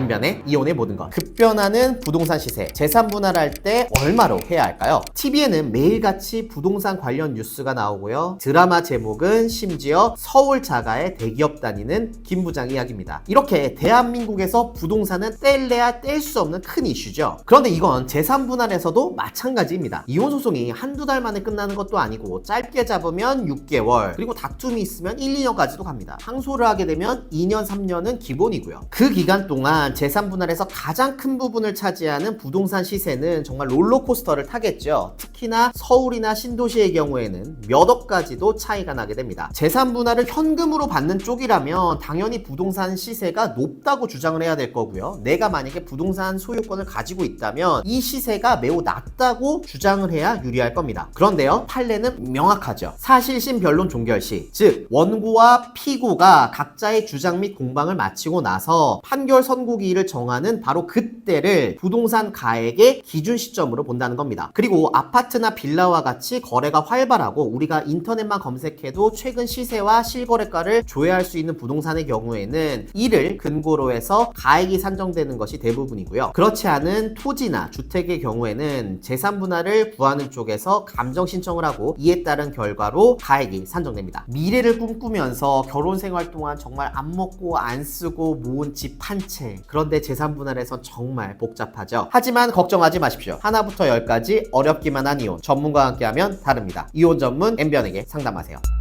N변의 이혼의 모든 것. 급변하는 부동산 시세, 재산 분할을 할때 얼마로 해야 할까요? TV에는 매일같이 부동산 관련 뉴스가 나오고요. 드라마 제목은 심지어 서울 자가의 대기업 다니는 김 부장 이야기입니다. 이렇게 대한민국에서 부동산은 뗄래야 뗄 수 없는 큰 이슈죠. 그런데 이건 재산 분할에서도 마찬가지입니다. 이혼 소송이 한두 달 만에 끝나는 것도 아니고 짧게 잡으면 6개월, 그리고 다툼이 있으면 1, 2년까지도 갑니다. 항소를 하게 되면 2년, 3년은 기본이고요. 그 기간 동안 재산 분할에서 가장 큰 부분을 차지하는 부동산 시세는 정말 롤러코스터를 타겠죠. 특히나 서울이나 신도시의 경우에는 몇 억까지도 차이가 나게 됩니다. 재산 분할을 현금으로 받는 쪽이라면 당연히 부동산 시세가 높다고 주장을 해야 될 거고요. 내가 만약에 부동산 소유권을 가지고 있다면 이 시세가 매우 낮다고 주장을 해야 유리할 겁니다. 그런데요, 판례는 명확하죠. 사실심 변론 종결 시, 즉 원고와 피고가 각자의 주장 및 공방을 마치고 나서 판결 선고 기일을 정하는 바로 그때를 부동산 가액의 기준 시점으로 본다는 겁니다. 그리고 아파트나 빌라와 같이 거래가 활발하고 우리가 인터넷만 검색해도 최근 시세와 실거래가를 조회할 수 있는 부동산의 경우에는 이를 근거로 해서 가액이 산정되는 것이 대부분이고요. 그렇지 않은 토지나 주택의 경우에는 재산 분할을 구하는 쪽에서 감정 신청을 하고 이에 따른 결과로 가액이 산정됩니다. 미래를 꿈꾸면서 결혼 생활 동안 정말 안 먹고 안 쓰고 모은 집 한 채. 그런데 재산 분할에선 정말 복잡하죠. 하지만 걱정하지 마십시오. 하나부터 열까지 어렵기만 한 이혼 전문가와 함께하면 다릅니다. 이혼 전문 엠변에게 상담하세요.